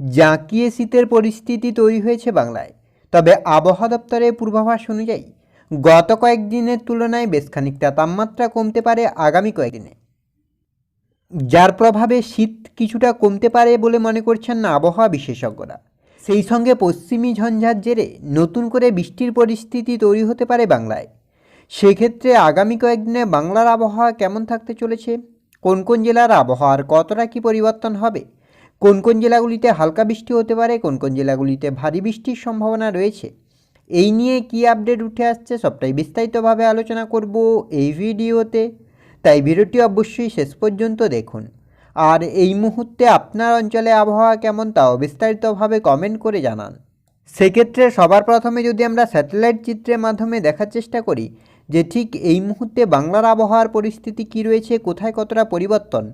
জাঁকিয়ে শীতের পরিস্থিতি তৈরি হয়েছে বাংলায়। তবে আবহাওয়া দপ্তরের পূর্বাভাস অনুযায়ী, গত কয়েকদিনের তুলনায় বেশ খানিকটা তাপমাত্রা কমতে পারে আগামী কয়েকদিনে। যার প্রভাবে শীত কিছুটা কমতে পারে বলে মনে করছেন না আবহাওয়া বিশেষজ্ঞরা। সেই সঙ্গে পশ্চিমী ঝঞ্ঝার জেরে নতুন করে বৃষ্টির পরিস্থিতি তৈরি হতে পারে বাংলায়। সেক্ষেত্রে আগামী কয়েকদিনে বাংলার আবহাওয়া কেমন থাকতে চলেছে? কোন কোন জেলার আবহাওয়ার কতটা কী পরিবর্তন হবে? কোন কোন জেলাগুলিতে হালকা বৃষ্টি হতে পারে, কোন কোন জেলাগুলিতে ভারী বৃষ্টির সম্ভাবনা রয়েছে, এই নিয়ে কি আপডেট উঠে আসছে সবটাই বিস্তারিতভাবে আলোচনা করব এই ভিডিওতে। তাই ভিডিওটি অবশ্যই শেষ পর্যন্ত দেখুন। আর এই মুহূর্তে আপনার অঞ্চলে আবহাওয়া কেমন তাও বিস্তারিতভাবে কমেন্ট করে জানান। সেক্ষেত্রে সবার প্রথমে যদি আমরা স্যাটেলাইট চিত্রের মাধ্যমে দেখার চেষ্টা করি, যে ঠিক এই মুহূর্তে বাংলার আবহাওয়ার পরিস্থিতি কী রয়েছে, কোথায় কতটা পরিবর্তন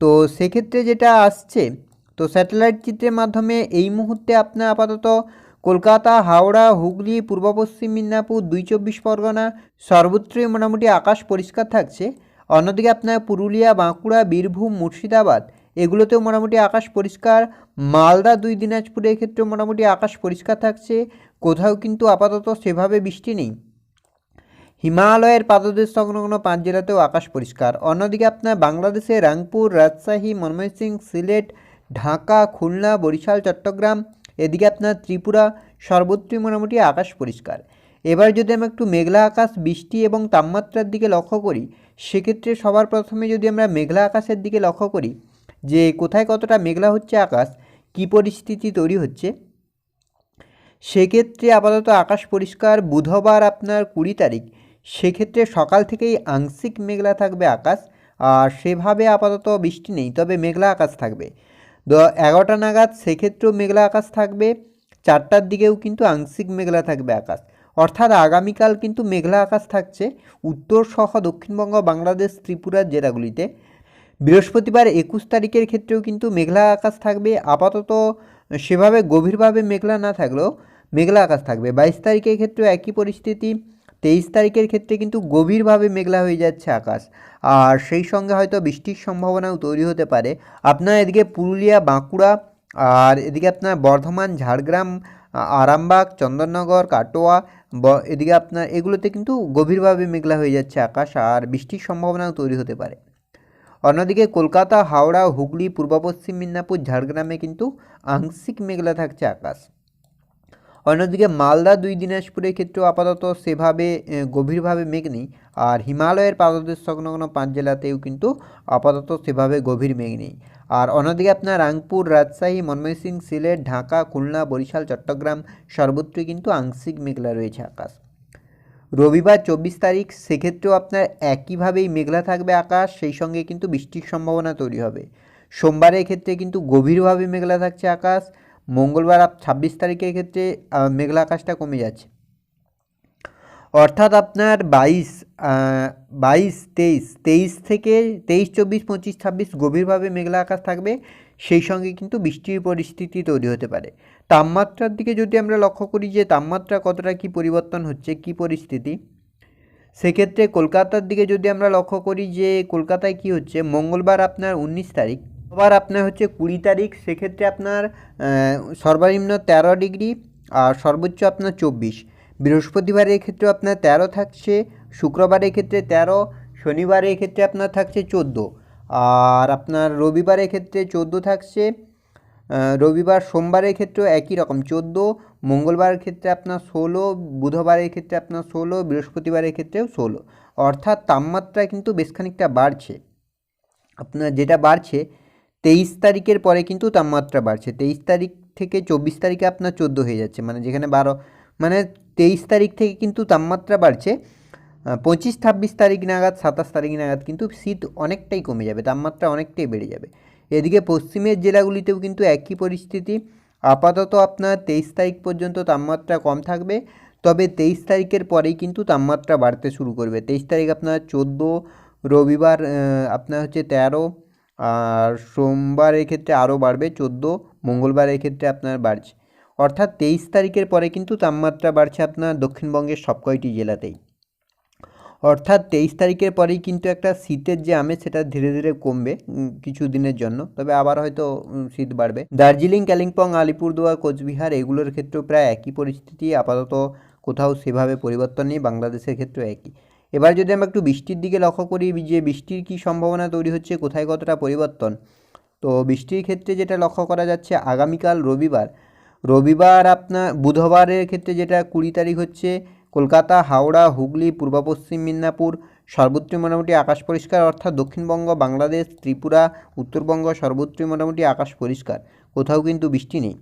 তো সেক্ষেত্রে যেটা আসছে, তো স্যাটেলাইট চিত্রের মাধ্যমে এই মুহূর্তে আপনার আপাতত কলকাতা, হাওড়া, হুগলি, পূর্ব পশ্চিম মিদনাপুর দুই চব্বিশ পরগনা, সর্বত্রই মোটামুটি আকাশ পরিষ্কার থাকছে। অন্যদিকে আপনার পুরুলিয়া, বাঁকুড়া, বীরভূম, মুর্শিদাবাদ, এগুলোতেও মোটামুটি আকাশ পরিষ্কার। মালদা, দুই দিনাজপুরের ক্ষেত্রে মোটামুটি আকাশ পরিষ্কার থাকছে। কোথাও কিন্তু আপাতত সেভাবে বৃষ্টি নেই। হিমালয়ের পাদদেশ সংলগ্ন পাঁচ জেলাতেও আকাশ পরিষ্কার। অন্যদিকে আপনার বাংলাদেশে রাংপুর, রাজশাহী, ময়মনসিংহ, সিলেট, ঢাকা, খুলনা, বরিশাল, চট্টগ্রাম, এদিকে আপনার ত্রিপুরা, সর্বত্রই মোটামুটি আকাশ পরিষ্কার। এবার যদি আমরা একটু মেঘলা আকাশ, বৃষ্টি এবং তাপমাত্রার দিকে লক্ষ্য করি, সেক্ষেত্রে সবার প্রথমে যদি আমরা মেঘলা আকাশের দিকে লক্ষ্য করি, যে কোথায় কতটা মেঘলা হচ্ছে আকাশ, কী পরিস্থিতি তৈরি হচ্ছে, সেক্ষেত্রে আপাতত আকাশ পরিষ্কার, বুধবার আপনার কুড়ি তারিখ। সেক্ষেত্রে সকাল থেকেই আংশিক মেঘলা থাকবে আকাশ, আর সেভাবে আপাতত বৃষ্টি নেই, তবে মেঘলা আকাশ থাকবে। এগারোটা নাগাদ সেক্ষেত্রেও মেঘলা আকাশ থাকবে, চারটার দিকেও কিন্তু আংশিক মেঘলা থাকবে আকাশ। অর্থাৎ আগামীকাল কিন্তু মেঘলা আকাশ থাকছে, উত্তর সহ দক্ষিণবঙ্গ, বাংলাদেশ ত্রিপুরার জেলাগুলিতে। বৃহস্পতিবার একুশ তারিখের ক্ষেত্রেও কিন্তু মেঘলা আকাশ থাকবে, আপাতত সেভাবে গভীরভাবে মেঘলা না থাকলেও মেঘলা আকাশ থাকবে। বাইশ তারিখের ক্ষেত্রেও একই পরিস্থিতি তেইশ তারিখের ক্ষেত্রে কিন্তু গভীরভাবে মেঘলা হয়ে যাচ্ছে আকাশ। আর সেই সঙ্গে হয়তো বৃষ্টির সম্ভাবনাও তৈরি হতে পারে। আপনার এদিকে পুরুলিয়া, বাঁকুড়া, আর এদিকে আপনার বর্ধমান, ঝাড়গ্রাম, আরামবাগ, চন্দননগর, কাটোয়া এদিকে আপনার এগুলোতে কিন্তু গভীরভাবে মেঘলা হয়ে যাচ্ছে আকাশ, আর বৃষ্টির সম্ভাবনাও তৈরি হতে পারে। অন্যদিকে কলকাতা, হাওড়া, হুগলি, পূর্ব পশ্চিম, মিদনাপুর, ঝাড়গ্রামে কিন্তু আংশিক মেঘলা থাকছে আকাশ। অন্যদিকে মালদা দুই দিনাজপুরের ক্ষেত্রেও আপাতত সেভাবে গভীরভাবে মেঘ নেই। আর হিমালয়ের পাদদেশ সংলগ্ন পাঁচ জেলাতেও কিন্তু আপাতত সেভাবে গভীর মেঘ নেই। আর অন্যদিকে আপনার রাংপুর, রাজশাহী, ময়মনসিংহ, সিলেট, ঢাকা, খুলনা, বরিশাল, চট্টগ্রাম সর্বত্রই কিন্তু আংশিক মেঘলা রয়েছে আকাশ। রবিবার চব্বিশ তারিখ, সেক্ষেত্রেও আপনার একইভাবেই মেঘলা থাকবে আকাশ, সেই সঙ্গে কিন্তু বৃষ্টির সম্ভাবনা তৈরি হবে। সোমবারের ক্ষেত্রে কিন্তু গভীরভাবে মেঘলা থাকছে আকাশ। মঙ্গলবার ছাব্বিশ তারিখের ক্ষেত্রে মেঘলা আকাশটা কমে যাচ্ছে। অর্থাৎ আপনার বাইশ বাইশ, তেইশ তেইশ থেকে তেইশ, চব্বিশ, পঁচিশ, ছাব্বিশ গভীরভাবে মেঘলা আকাশ থাকবে। সেই সঙ্গে কিন্তু বৃষ্টির পরিস্থিতি তৈরি হতে পারে। তাপমাত্রার দিকে যদি আমরা লক্ষ্য করি যে তাপমাত্রা কতটা কী পরিবর্তন হচ্ছে, কী পরিস্থিতি, সেক্ষেত্রে কলকাতার দিকে যদি আমরা লক্ষ্য করি যে কলকাতায় কি হচ্ছে, মঙ্গলবার আপনার উনিশ তারিখ আবার আপনার হচ্ছে কুড়ি তারিখ, সেক্ষেত্রে আপনার সর্বনিম্ন তেরো ডিগ্রি আর সর্বোচ্চ আপনার চব্বিশ। বৃহস্পতিবারের ক্ষেত্রে আপনার তেরো থাকছে শুক্রবারের ক্ষেত্রে তেরো শনিবারের ক্ষেত্রে আপনার থাকছে চোদ্দ। আর আপনার রবিবারের ক্ষেত্রে চোদ্দ থাকছে রবিবার সোমবারের ক্ষেত্রেও একই রকম চোদ্দ মঙ্গলবারের ক্ষেত্রে আপনার ষোলো বুধবারের ক্ষেত্রে আপনার ষোলো বৃহস্পতিবারের ক্ষেত্রেও ষোলো। অর্থাৎ তাপমাত্রা কিন্তু বেশ খানিকটা বাড়ছে। আপনার যেটা বাড়ছে তেইশ তারিখের পরে কিন্তু তাপমাত্রা বাড়ছে। তেইশ তারিখ থেকে চব্বিশ তারিখে আপনার চোদ্দ হয়ে যাচ্ছে। মানে যেখানে বারো মানে তেইশ তারিখ থেকে কিন্তু তাপমাত্রা বাড়ছে। পঁচিশ, ছাব্বিশ তারিখ নাগাদ, সাতাশ তারিখ নাগাদ কিন্তু শীত অনেকটাই কমে যাবে। তাপমাত্রা অনেকটাই বেড়ে যাবে। এদিকে পশ্চিমের জেলাগুলিতেও কিন্তু একই পরিস্থিতি। আপাতত আপনার তেইশ তারিখ পর্যন্ত তাপমাত্রা কম থাকবে। তবে তেইশ তারিখের পরেই কিন্তু তাপমাত্রা বাড়তে শুরু করবে। তেইশ তারিখ আপনার চোদ্দ, রবিবার আপনার হচ্ছে তেরো আর সোমবারের ক্ষেত্রে আরও বাড়বে, চোদ্দ মঙ্গলবারের ক্ষেত্রে আপনার বাড়ছে। অর্থাৎ তেইশ তারিখের পরে কিন্তু তাপমাত্রা বাড়ছে আপনার দক্ষিণবঙ্গের সব কয়টি জেলাতেই। অর্থাৎ তেইশ তারিখের পরেই কিন্তু একটা শীতের যে আমেজ সেটা ধীরে ধীরে কমবে কিছু দিনের জন্য। তবে আবার হয়তো শীত বাড়বে। দার্জিলিং, কালিম্পং, আলিপুরদুয়ার, কোচবিহার এগুলোর ক্ষেত্রেও প্রায় একই পরিস্থিতি। আপাতত কোথাও সেভাবে পরিবর্তন নেই, বাংলাদেশের ক্ষেত্রেও একই। এবার যদি আমরা একটু বৃষ্টির দিকে লক্ষ্য করি, যে বৃষ্টির কী সম্ভাবনা তৈরি হচ্ছে, কোথায় কতটা পরিবর্তন? তো বৃষ্টির ক্ষেত্রে যেটা লক্ষ্য করা যাচ্ছে, আগামীকাল রবিবার। রবিবার আপনার, বুধবারের ক্ষেত্রে যেটা কুড়ি তারিখ হচ্ছে, কলকাতা, হাওড়া, হুগলি, পূর্ব পশ্চিম মিদনাপুর সর্বত্রই মোটামুটি আকাশ পরিষ্কার, অর্থাৎ দক্ষিণবঙ্গ, বাংলাদেশ, ত্রিপুরা, উত্তরবঙ্গ সর্বত্রই মোটামুটি আকাশ পরিষ্কার। কোথাও কিন্তু বৃষ্টি নেই।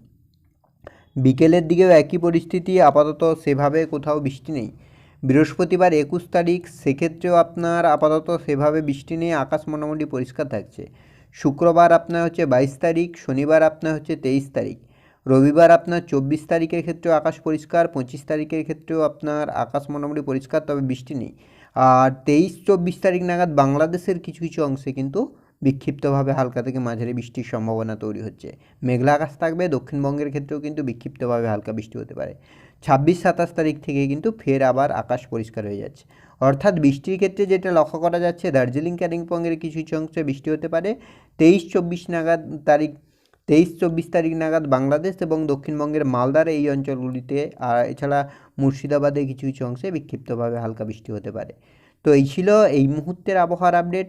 বিকেলের দিকেও একই পরিস্থিতি, আপাতত সেভাবে কোথাও বৃষ্টি নেই। বৃহস্পতিবার একুশ তারিখ, সেক্ষেত্রেও আপনার আপাতত সেভাবে বৃষ্টি নেই, আকাশ মোটামুটি পরিষ্কার থাকছে। শুক্রবার আপনার হচ্ছে বাইশ তারিখ, শনিবার আপনার হচ্ছে তেইশ তারিখ। রবিবার আপনার চব্বিশ তারিখের ক্ষেত্রেও আকাশ পরিষ্কার, পঁচিশ তারিখের ক্ষেত্রেও আপনার আকাশ মোটামুটি পরিষ্কার, তবে বৃষ্টি নেই। আর তেইশ, চব্বিশ তারিখ নাগাদ বাংলাদেশের কিছু কিছু অংশে কিন্তু বিক্ষিপ্তভাবে হালকা থেকে মাঝারি বৃষ্টির সম্ভাবনা তৈরি হচ্ছে। মেঘলা আকাশ থাকবে, দক্ষিণবঙ্গের ক্ষেত্রেও কিন্তু বিক্ষিপ্তভাবে হালকা বৃষ্টি হতে পারে। ছাব্বিশ, সাতাশ তারিখ থেকে কিন্তু ফের আবার আকাশ পরিষ্কার হয়ে যাচ্ছে। অর্থাৎ বৃষ্টির ক্ষেত্রে যেটা লক্ষ্য করা যাচ্ছে, দার্জিলিং কালিম্পংয়ের কিছু কিছু অংশে বৃষ্টি হতে পারে। তেইশ, চব্বিশ নাগাদ তারিখ, তেইশ, চব্বিশ তারিখ নাগাদ বাংলাদেশ এবং দক্ষিণবঙ্গের মালদার এই অঞ্চলগুলিতে, আর এছাড়া মুর্শিদাবাদে কিছু কিছু অংশে বিক্ষিপ্তভাবে হালকা বৃষ্টি হতে পারে। তো এই ছিল এই মুহূর্তের আবহাওয়ার আপডেট।